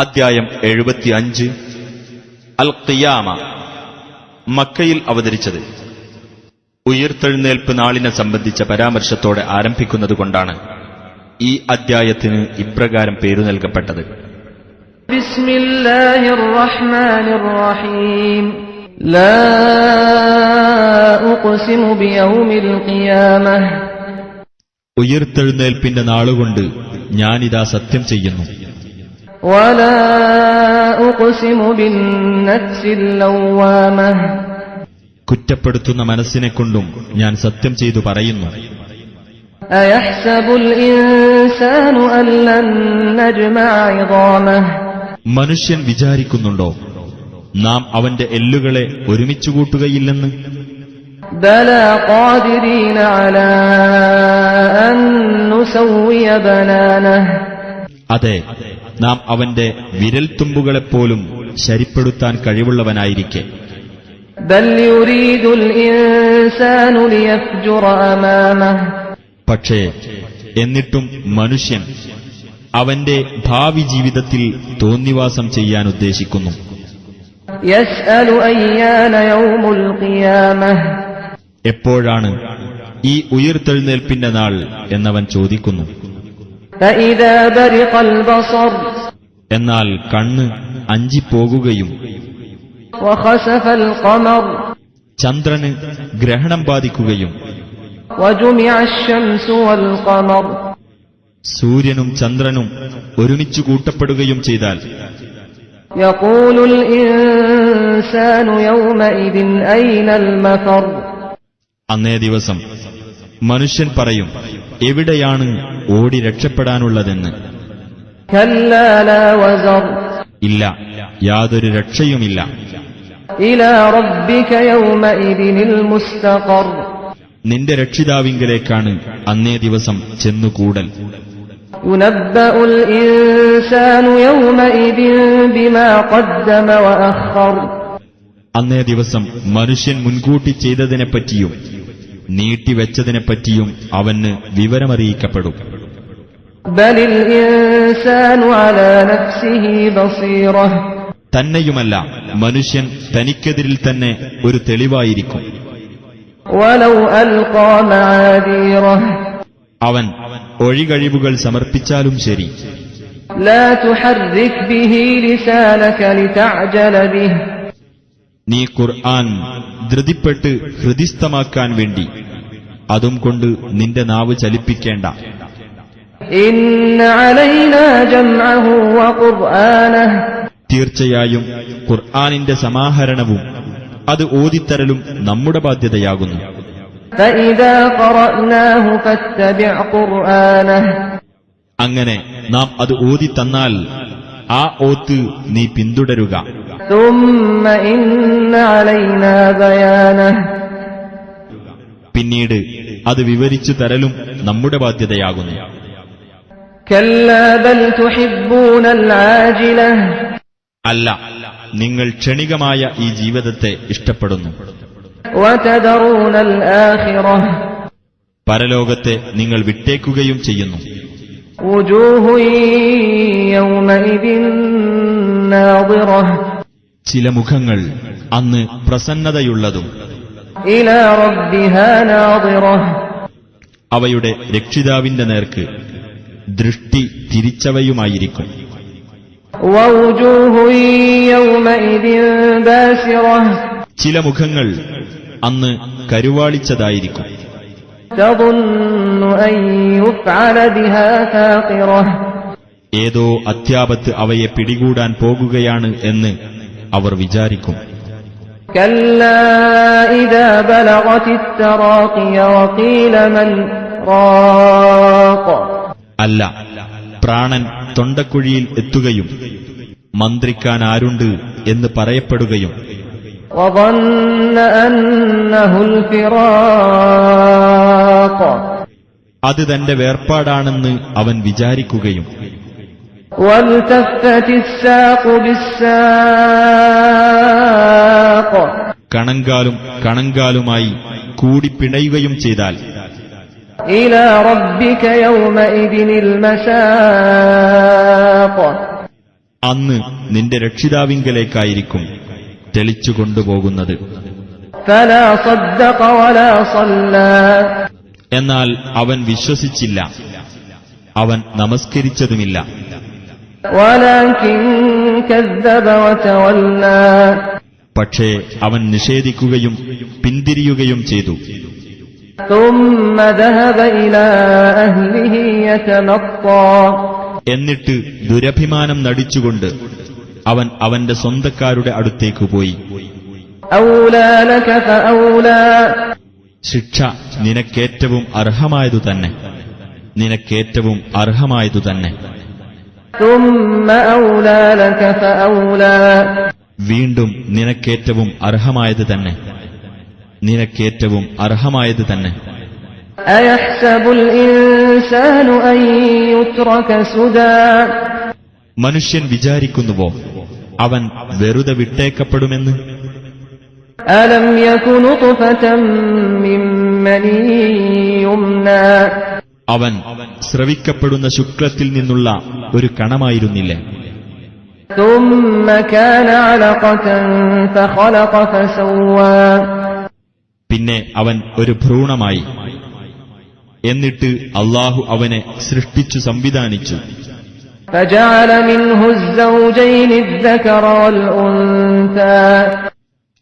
അധ്യായം എഴുപത്തിയഞ്ച്. അൽ ഖിയാമ മക്കയിൽ അവതരിച്ചത്. ഉയർത്തെഴുന്നേൽപ്പ് നാളിനെ സംബന്ധിച്ച പരാമർശത്തോടെ ആരംഭിക്കുന്നതുകൊണ്ടാണ് ഈ അദ്ധ്യായത്തിന് ഇപ്രകാരം പേരു നൽകപ്പെട്ടത്. ഉയർത്തെഴുന്നേൽപ്പിന്റെ നാളുകൊണ്ട് ഞാനിതാ സത്യം ചെയ്യുന്നു. കുറ്റപ്പെടുത്തുന്ന മനസ്സിനെ കൊണ്ടും ഞാൻ സത്യം ചെയ്തു പറയുന്നു. മനുഷ്യൻ വിചാരിക്കുന്നുണ്ടോ? നാം അവന്റെ എല്ലുകളെ ഒരുമിച്ചു കൂട്ടുകയില്ലെന്ന്? അതെ നാം അവന്റെ വിരൽത്തുമ്പുകളെപ്പോലും ശരിപ്പെടുത്താൻ കഴിവുള്ളവനായിരിക്കെ. പക്ഷേ എന്നിട്ടും മനുഷ്യൻ അവന്റെ ഭാവി ജീവിതത്തിൽ തോന്നിവാസം ചെയ്യാൻ ഉദ്ദേശിക്കുന്നു. എപ്പോഴാണ് ഈ ഉയർത്തെഴുന്നേൽപ്പിന്റെ നാൾ എന്നവൻ ചോദിക്കുന്നു. എന്നാൽ കണ്ണ് അഞ്ചിപ്പോകുകയും ചന്ദ്രന് ഗ്രഹണം ബാധിക്കുകയും സൂര്യനും ചന്ദ്രനും ഒരുമിച്ചു കൂട്ടപ്പെടുകയും ചെയ്താൽ അന്നേ ദിവസം മനുഷ്യൻ പറയും എവിടെയാണ് ഓടി രക്ഷപ്പെടാനുള്ളതെന്ന്. ഇല്ല യാതൊരു രക്ഷയുമില്ല. നിന്റെ രക്ഷിതാവിങ്കലേക്കാണ് അന്നേ ദിവസം ചെന്നുകൂടൽ. അന്നേ ദിവസം മനുഷ്യൻ മുൻകൂട്ടി ചെയ്തതിനെപ്പറ്റിയും നീട്ടിവെച്ചതിനെപ്പറ്റിയും അവന് വിവരമറിയിക്കപ്പെടും بل الإنسان على نفسه بصيرة തന്നെയുമല്ല മനുഷ്യൻ തനിക്കെതിരിൽ തന്നെ ഒരു തെളിവായിരിക്കും ولو ألقى معاذيره അവൻ ഒഴികഴിവുകൾ സമർപ്പിച്ചാലും ശരി لا تحرك به لسانك لتعجل به നീ ഖുർആൻ ധൃതിപ്പെട്ട് ഹൃദിസ്ഥമാക്കാൻ വേണ്ടി. അതും കൊണ്ട് നിന്റെ നാവ് ചലിപ്പിക്കേണ്ട. തീർച്ചയായും ഖുർആാനിന്റെ സമാഹരണവും അത് ഓദിത്തരലും നമ്മുടെ ബാധ്യതയാകുന്നു. അങ്ങനെ നാം അത് ഓതി തന്നാൽ ആ ഓത്ത് നീ പിന്തുടരുക. പിന്നീട് അത് വിവരിച്ചു തരലും നമ്മുടെ ബാധ്യതയാകുന്നു. അല്ല നിങ്ങൾ ക്ഷണികമായ ഈ ജീവിതത്തെ ഇഷ്ടപ്പെടുന്നു. പരലോകത്തെ നിങ്ങൾ വിട്ടേക്കുകയും ചെയ്യുന്നു. ൂഹു ചില മുഖങ്ങൾ അന്ന് പ്രസന്നതയുള്ളതും അവയുടെ രക്ഷിതാവിന്റെ നേർക്ക് ദൃഷ്ടി തിരിച്ചവയുമായിരിക്കും. ചില മുഖങ്ങൾ അന്ന് കരുവാളിച്ചതായിരിക്കും. ഏതോ അത്യാപത്ത് അവയെ പിടികൂടാൻ പോകുകയാണ് എന്ന് അവർ വിചാരിക്കും. അല്ല പ്രാണൻ തൊണ്ടക്കുഴിയിൽ എത്തുകയും മന്ത്രിക്കാൻ ആരുണ്ട് എന്ന് പറയപ്പെടുകയും. അത് തന്റെ വേർപ്പാടാണെന്ന് അവൻ വിചാരിക്കുകയും. കണങ്കാലും കണങ്കാലുമായി കൂടി പിണയുകയും ചെയ്താൽ അന്ന് നിന്റെ രക്ഷിതാവിങ്കലേക്കായിരിക്കും തെളിച്ചുകൊണ്ടുപോകുന്നത് എന്നാൽ അവൻ വിശ്വസിച്ചില്ല. അവൻ നമസ്കരിച്ചതുമില്ല. പക്ഷേ അവൻ നിഷേധിക്കുകയും പിന്തിരിയുകയും ചെയ്തു. എന്നിട്ട് ദുരഭിമാനം നടിച്ചുകൊണ്ട് അവൻ അവന്റെ സ്വന്തക്കാരുടെ അടുത്തേക്ക് പോയി. ശിക്ഷ നിനക്കേറ്റവും അർഹമായതു തന്നെ നിനക്കേറ്റവും അർഹമായതു തന്നെ വീണ്ടും നിനക്കേറ്റവും അർഹമായത് തന്നെ. നിനക്കേറ്റവും അർഹമായത് തന്നെ. മനുഷ്യൻ വിചാരിക്കുന്നുവോ അവൻ വെറുതെ വിട്ടേക്കപ്പെടുമെന്ന്? അലം അവൻ ശ്രവിക്കപ്പെടുന്ന ശുക്ലത്തിൽ നിന്നുള്ള ഒരു കണമായിരുന്നില്ല. പിന്നെ അവൻ ഒരു ഭ്രൂണമായി. എന്നിട്ട് അള്ളാഹു അവനെ സൃഷ്ടിച്ചു സംവിധാനിച്ചു.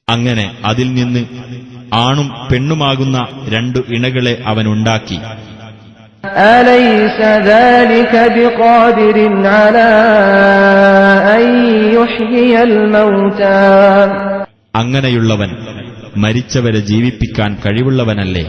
അങ്ങനെ അതിൽ നിന്ന് ആണും പെണ്ണുമാകുന്ന രണ്ടു ഇണകളെ അവനുണ്ടാക്കി അങ്ങനെയുള്ളവൻ മരിച്ചവരെ ജീവിപ്പിക്കാൻ കഴിവുള്ളവനല്ലേ?